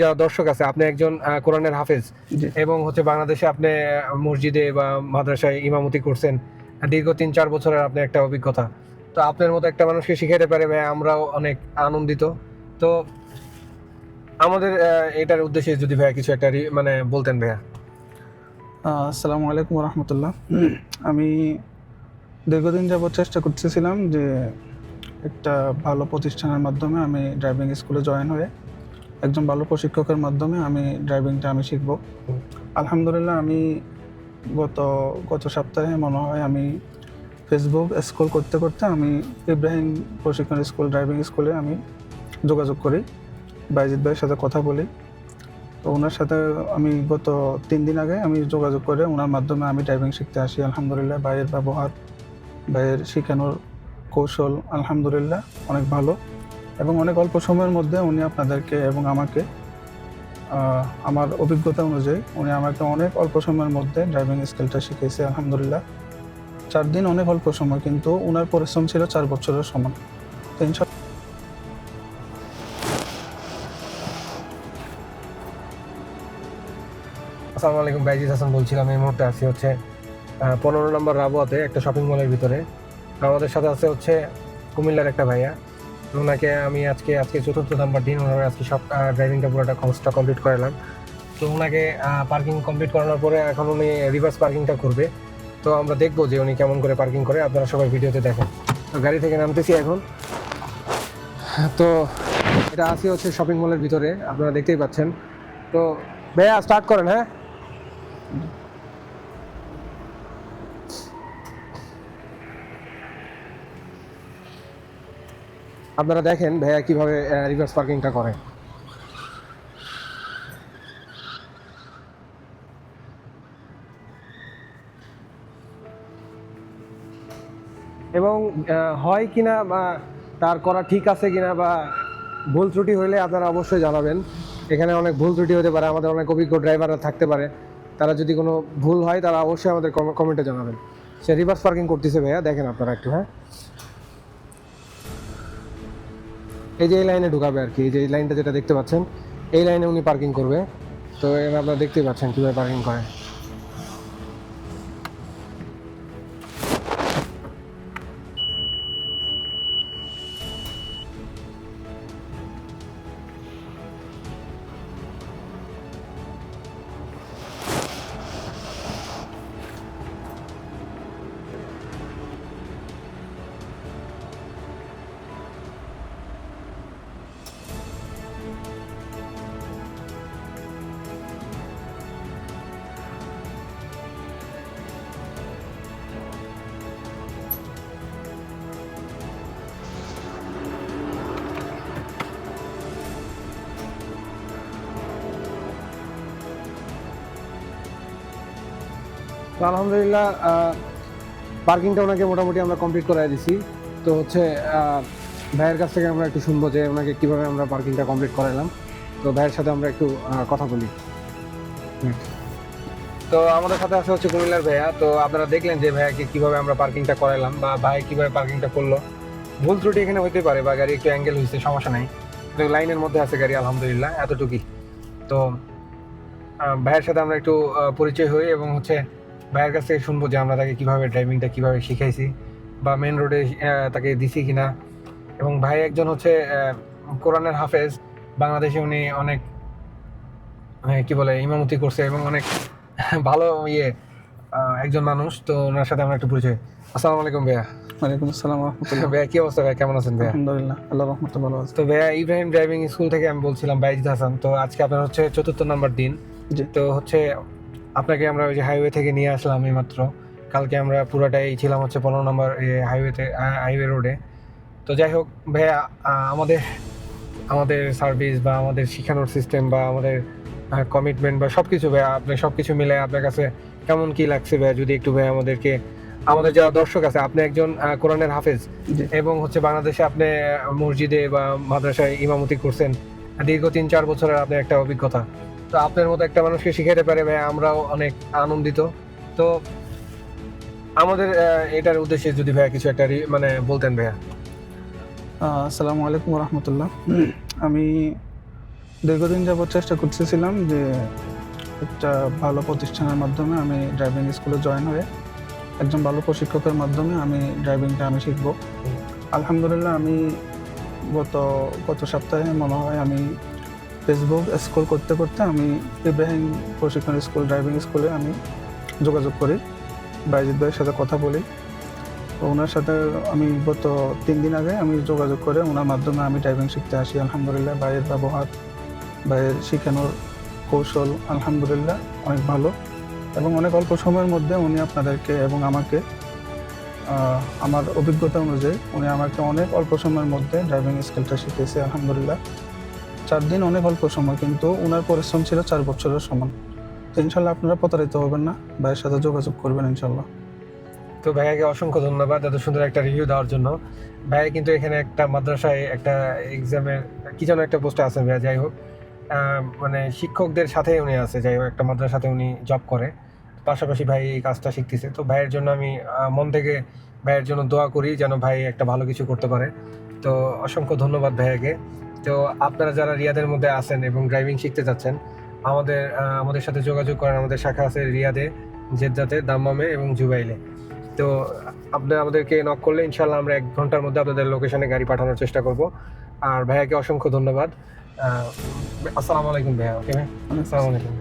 যারা দর্শক আছে আপনি একজন কোরআনের হাফেজ এবং হচ্ছে বাংলাদেশে আপনি মসজিদে বা মাদ্রাসায় ইমামতি করছেন দীর্ঘ তিন চার বছরের আপনি একটা অভিজ্ঞতা। তো আপনার মতো একটা মানুষকে শিখাইতে পারে ভাই আমরাও অনেক আনন্দিত। তো আমাদের এটার উদ্দেশ্যে যদি ভাইয়া কিছু একটা মানে বলতেন ভাইয়া। আসসালামু আলাইকুম রহমতুল্লাহ আমি দীর্ঘদিন যাবৎ চেষ্টা করতেছিলাম যে একটা ভালো প্রতিষ্ঠানের মাধ্যমে আমি ড্রাইভিং স্কুলে জয়েন হয়ে একজন ভালো প্রশিক্ষকের মাধ্যমে আমি ড্রাইভিংটা আমি শিখব। আলহামদুলিল্লাহ, আমি গত গত সপ্তাহে মনে হয় আমি ফেসবুক স্ক্রল করতে করতে আমি ইব্রাহিম প্রশিক্ষণ স্কুল ড্রাইভিং স্কুলে আমি যোগাযোগ করি, বাইজিৎ ভাইয়ের সাথে কথা বলি। তো ওনার সাথে আমি গত তিন দিন আগে আমি যোগাযোগ করে ওনার মাধ্যমে আমি ড্রাইভিং শিখতে আসি। আলহামদুলিল্লাহ, ভাইয়ের ব্যবহার, ভাইয়ের শেখানোর কৌশল আলহামদুলিল্লাহ অনেক ভালো। এবং অনেক অল্প সময়ের মধ্যে উনি আপনাদেরকে এবং আমাকে আমার অভিজ্ঞতা অনুযায়ী উনি আমাকে অনেক অল্প সময়ের মধ্যে ড্রাইভিং স্কিলটা শিখিয়েছে, আলহামদুলিল্লাহ। চার দিন অনেক অল্প সময়, কিন্তু ওনার পরিশ্রম ছিল চার বছরের সমান। আসসালামু আলাইকুম বাইজিদ হাসান বলছিলাম, এই মুহূর্তে আছি হচ্ছে পনেরো নম্বর রাবুয়াতে একটা শপিং মলের ভিতরে। আমাদের সাথে আছে হচ্ছে কুমিল্লার একটা ভাইয়া। ওনাকে আমি আজকে আজকে চতুর্থ নাম্বার দিন ওনার আজকে সব ড্রাইভিংটা পুরোটা কোর্সটা কমপ্লিট করালাম। তো ওনাকে পার্কিং কমপ্লিট করানোর পরে এখন উনি রিভার্স পার্কিংটা করবে। তো আমরা দেখব যে উনি কেমন করে পার্কিং করে, আপনারা সবাই ভিডিওতে দেখেন। তো গাড়ি থেকে নামতেছি এখন। তো এটা আছে হচ্ছে শপিং মলের ভিতরে, আপনারা দেখতেই পাচ্ছেন। তো ভাইয়া স্টার্ট করেন হ্যাঁ? আপনারা দেখেন ভাইয়া কীভাবে রিভার্স পার্কিংটা করে। এবং হয় কিনা বা তার করা ঠিক আছে কিনা বা ভুল ত্রুটি হইলে আপনারা অবশ্যই জানাবেন। এখানে অনেক ভুল ত্রুটি হতে পারে, আমাদের অনেক অভিজ্ঞ ড্রাইভাররা থাকতে পারে। তারা যদি কোনো ভুল হয় তারা অবশ্যই আমাদের কমেন্টে জানাবেন। সে রিভার্স পার্কিং করতেছে ভাইয়া, দেখেন আপনারা একটু হ্যাঁ। এই যে এই লাইনে ঢুকাবে আর কি, এই যে এই লাইনটা যেটা দেখতে পাচ্ছেন, এই লাইনে উনি পার্কিং করবে। তো এখানে আপনারা দেখতেই পাচ্ছেন কীভাবে পার্কিং করে। তো আলহামদুলিল্লাহ পার্কিংটা ওনাকে মোটামুটি আমরা কমপ্লিট করাই দিছি। তো হচ্ছে ভাইয়ের কাছ থেকে আমরা একটু শুনব যে ওনাকে কীভাবে আমরা পার্কিংটা কমপ্লিট করালাম তো ভাইয়ের সাথে আমরা একটু কথা বলি। তো আমাদের সাথে আছে হচ্ছে কুমিল্লার ভাইয়া। তো আপনারা দেখলেন যে ভাইয়াকে কীভাবে আমরা পার্কিংটা করালাম বা ভাই কীভাবে পার্কিংটা করল। ভুল ত্রুটি এখানে হতে পারে বা গাড়ি একটু অ্যাঙ্গেল হয়েছে সমস্যা নাই। তো লাইনের মধ্যে আছে গাড়ি, আলহামদুলিল্লাহ, এতটুকুই। তো ভাইয়ের সাথে আমরা একটু পরিচয় হই এবং হচ্ছে ভাইয়ের কাছ থেকে শুনব যে আমরা তাকে কীভাবে ড্রাইভিংটা কীভাবে শিখাইছি বা মেন রোডে তাকে দিছি কিনা। এবং ভাই একজন হচ্ছে কোরআনের হাফেজ বাংলাদেশে উনি অনেক কি বলে ইমামতি করছে এবং অনেক ভালো ইয়ে একজন মানুষ। তো ওনার সাথে আমরা একটু পরিচয়। আসসালামু আলাইকুম ভাইয়া। ওয়ালাইকুম আসসালাম রহমতুল্লাহ ভাইয়া কি অবস্থা ভাইয়া? কেমন আছেন ভাইয়া? আলহামদুলিল্লাহ আল্লাহ রহমত ভালো আছে। তো ভাইয়া ইব্রাহিম ড্রাইভিং স্কুল থেকে আমি বলছিলাম বাইজিদ হাসান। তো আজকে আপনার হচ্ছে চতুর্থ নাম্বার দিন। তো হচ্ছে আপনাকে আমরা ওই যে হাইওয়ে থেকে নিয়ে আসলাম এই মাত্র কালকে আমরা পুরোটাই ছিলাম হচ্ছে পনেরো নম্বর হাইওয়েতে হাইওয়ে রোডে তো যাই হোক ভাইয়া আমাদের আমাদের সার্ভিস বা আমাদের শিখানোর সিস্টেম বা আমাদের কমিটমেন্ট বা সব কিছু ভাইয়া আপনি সব কিছু মিলে আপনার কাছে কেমন কি লাগছে ভাইয়া? যদি একটু ভাইয়া আমাদেরকে আমাদের যারা দর্শক আছে আপনি একজন কোরআনের হাফেজ এবং হচ্ছে বাংলাদেশে আপনি মসজিদে বা মাদ্রাসায় ইমামতি করছেন দীর্ঘ তিন চার বছরের আপনার একটা অভিজ্ঞতা। তো আপনার মতো একটা মানুষকে শিখাইতে পারে ভাই আমরাও অনেক আনন্দিত। তো আমাদের এটার উদ্দেশ্যে যদি ভাইয়া কিছু একটা মানে বলতেন ভাইয়া। আসসালামু আলাইকুম রহমতুল্লাহ আমি দীর্ঘদিন যাবৎ চেষ্টা করতেছিলাম যে একটা ভালো প্রতিষ্ঠানের মাধ্যমে আমি ড্রাইভিং স্কুলে জয়েন হয়ে একজন ভালো প্রশিক্ষকের মাধ্যমে আমি ড্রাইভিংটা আমি শিখব। আলহামদুলিল্লাহ আমি গত গত সপ্তাহে মনে হয় আমি ফেসবুক স্কুল করতে করতে আমি ইব্রাহিম প্রশিক্ষণ স্কুল ড্রাইভিং স্কুলে আমি যোগাযোগ করি। বাইজিৎ ভাইয়ের সাথে কথা বলি। ওনার সাথে আমি গত তিন দিন আগে আমি যোগাযোগ করে ওনার মাধ্যমে আমি ড্রাইভিং শিখতে আসি। আলহামদুলিল্লাহ, ভাইয়ের ব্যবহার, ভাইয়ের শেখানোর কৌশল আলহামদুলিল্লাহ অনেক ভালো এবং অনেক অল্প সময়ের মধ্যে উনি আপনাদেরকে এবং আমাকে আমার অভিজ্ঞতা অনুযায়ী উনি আমাকে অনেক অল্প সময়ের মধ্যে ড্রাইভিং স্কিলটা শিখিয়েছে। আলহামদুলিল্লাহ। চার দিন অনেক অল্প সময়, কিন্তু ওনার পরিশ্রম ছিল চার বছরের সমান। তো ইনশাল্লাহ আপনারা প্রতারিত হবেন না, ভাইয়ের সাথে যোগাযোগ করবেন ইনশাল্লাহ। তো ভাইয়াকে অসংখ্য ধন্যবাদ এত সুন্দর একটা রিভিউ দেওয়ার জন্য। ভাইয়া কিন্তু এখানে একটা মাদ্রাসায় একটা এক্সামের কি যেন একটা পোস্টে আছেন ভাইয়া, যাই হোক। মানে শিক্ষকদের সাথে উনি আছে, যাই হোক, একটা মাদ্রাসাতে উনি জব করে। পাশাপাশি ভাই এই কাজটা শিখতেছে। তো ভাইয়ের জন্য আমি মন থেকে ভাইয়ের জন্য দোয়া করি যেন ভাই একটা ভালো কিছু করতে পারে। তো অসংখ্য ধন্যবাদ ভাইয়াকে। তো আপনারা যারা রিয়াদের মধ্যে আছেন এবং ড্রাইভিং শিখতে যাচ্ছেন আমাদের আমাদের সাথে যোগাযোগ করেন। আমাদের শাখা আছে রিয়াদে জেদ্দাতে দাম্মামে এবং জুবাইলে। তো আপনারা আমাদেরকে নক করলে ইনশাল্লাহ আমরা এক ঘণ্টার মধ্যে আপনাদের লোকেশনে গাড়ি পাঠানোর চেষ্টা করব। আর ভাইয়াকে অসংখ্য ধন্যবাদ। আসসালামু আলাইকুম ভাইয়া ওকে ভাই? আসসালামু আলাইকুম।